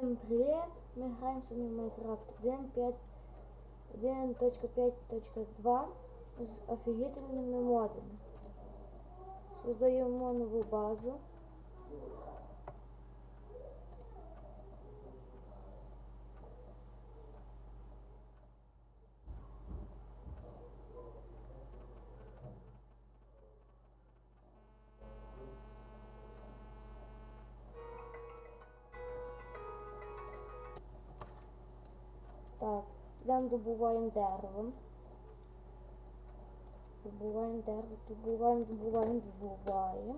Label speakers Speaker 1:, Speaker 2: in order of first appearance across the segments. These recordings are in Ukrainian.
Speaker 1: Всем привет! Мы играем сегодня в 1.5 1.5.2 с офигительными модами. Создаем новую базу. Йдемо добуваємо дерево. Добуваємо дерево, добуваємо, добуваємо, добуваємо.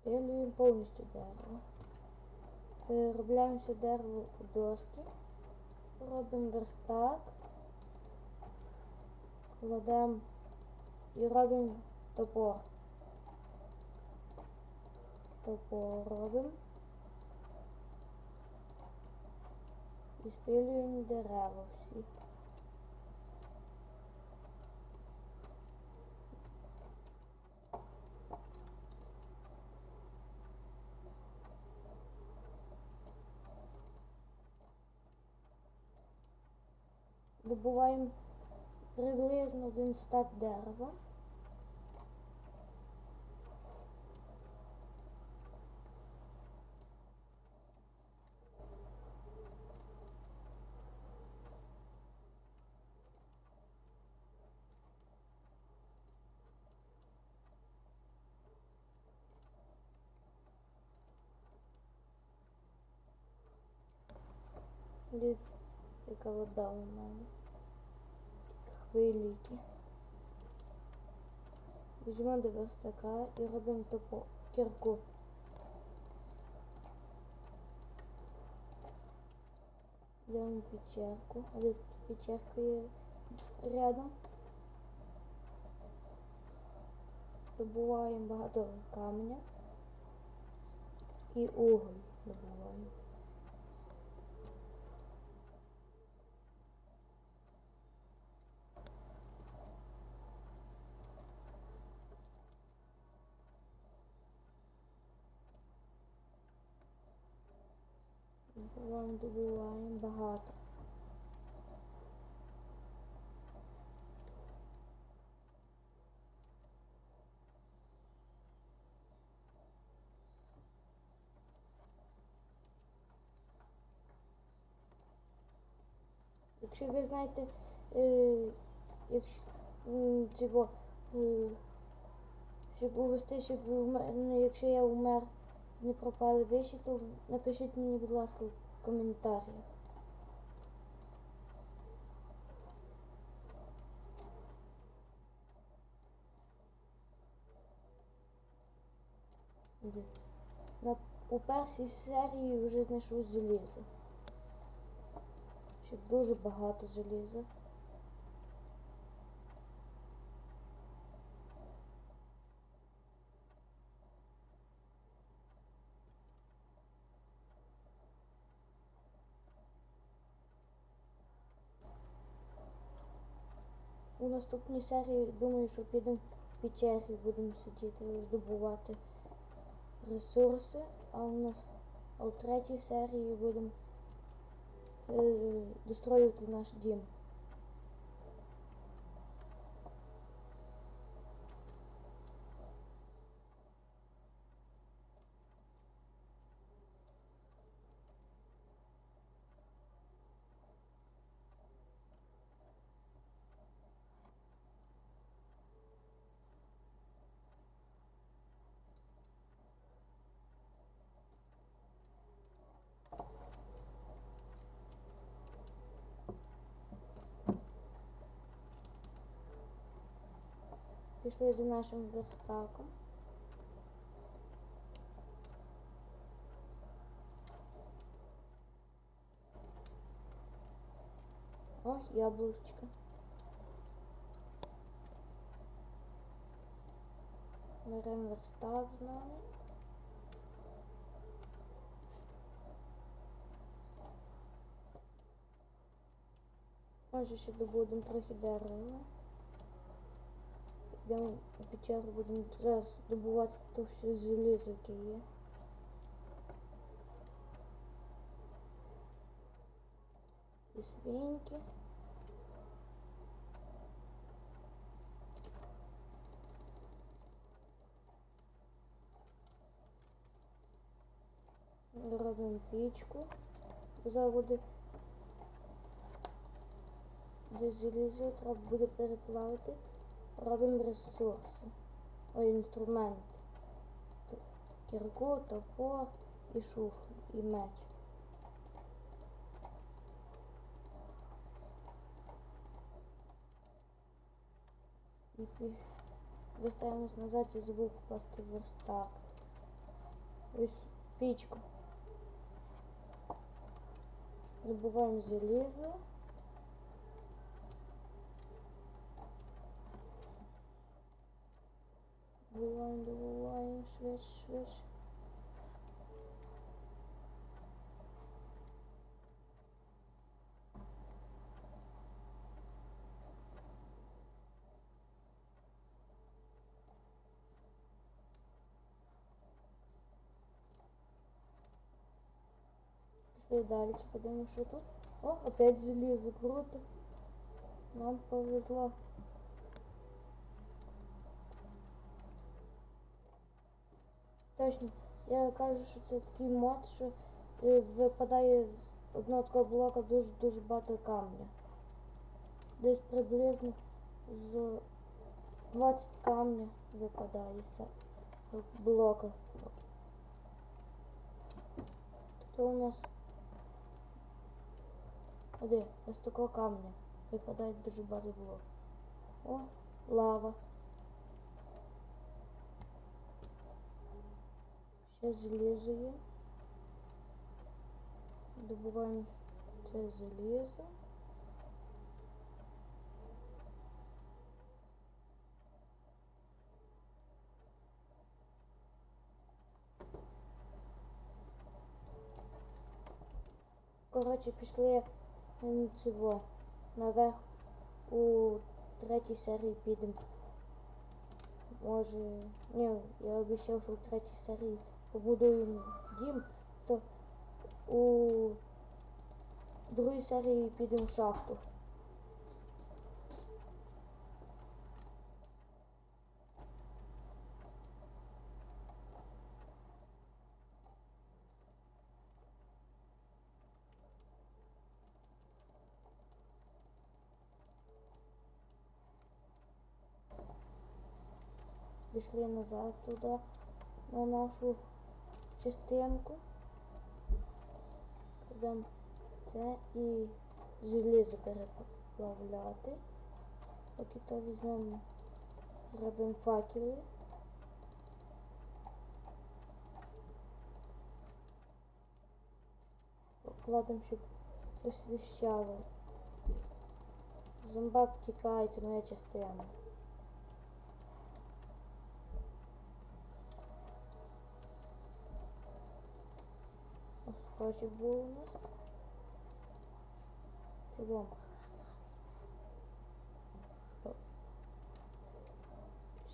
Speaker 1: Спилюємо повністю дерево. Переробляємо все дерево у доски. Робимо верстак. Кладемо і робимо топор. Топор робимо. І спилюємо дерева всі. Добуваємо приблизно один стак дерева. Дивіться, яка вода у мене. Хвиліки. Візьмемо до верстака і робимо топо кірку. Йдемо печерку, тут печерка є рядом. Добуваємо багато каменя і уголь добуваємо. Добуваємо, добуваємо багато. Якщо ви знаєте, е, якщо цього, е, щоб увести, щоб умер, ну, якщо я умер, не пропали вещі, то напишіть мені, будь ласка, в коментарях. На, у першій серії вже знайшов залізо. Ще дуже багато заліза. У наступній серії думаю, що підемо в печері, будемо сидіти, здобувати ресурси, а у нас а у третій серії будемо е, достроювати наш дім. пішли за нашим верстаком. О, яблучка. Беремо верстак з нами. Може ще добудемо трохи дерева. Йдемо печеру, будемо зараз добувати то все залізо, яке є. І свиньки. Робимо пічку. Зараз буде до залізо, треба буде переплавити. Робимо ресурси. Ой, інструмент. Кірку, топор і шуф, і меч. І вертаємось назад і забув покласти верстак. Ось пічку. Добуваємо залізо. Добуваємо, добуваємо, швидше, швидше. Пішли далі, подивимось, що тут. О, опять залізо, круто. Нам повезло. Точно. Я кажу, що це такий мод, що е, випадає з одного такого блока дуже-дуже багато камня. Десь приблизно з 20 камня випадає з блока. Тут у нас Оди, ось такого камня випадає дуже багато блоків. О, лава. Ще залізо є. Добуваємо це залізо. Коротше, пішли м, цього наверх у третій серії підемо. Може, ні, я обіцяв, що у третій серії Побудуємо дім, то у другій серії підемо в шахту. Пішли назад туди, на нашу частинку. Будемо це і желізо переплавляти. Поки то візьмемо, зробимо факели. Покладемо, щоб освіщало. Зомбак тікає, це моя частина. Ось Короче, було у нас. Це бомба.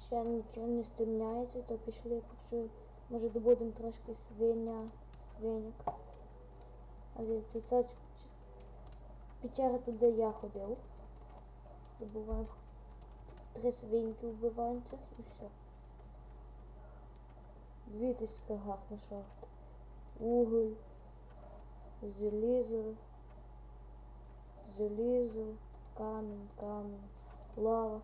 Speaker 1: Ще нічого не стемняється, то пішли, якщо може добудемо трошки свиня, свиняк. Але це, це печера туди я ходив. Добуваємо три свиньки вбиваємо цих і все. Дивіться, яка гарна шахта. Уголь, залізо, залізо, камінь, камінь, лава.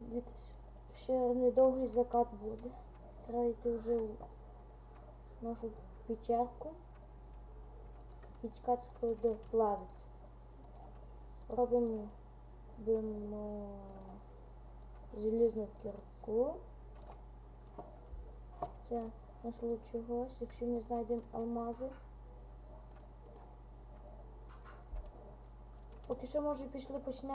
Speaker 1: Дивіться, ще недовгий закат буде. Треба йти вже в нашу печерку і чекати, коли доплавиться. Робимо беремо залізну кірку. Це на случай гость, якщо ми знайдемо алмази. Поки що може пішли почнемо.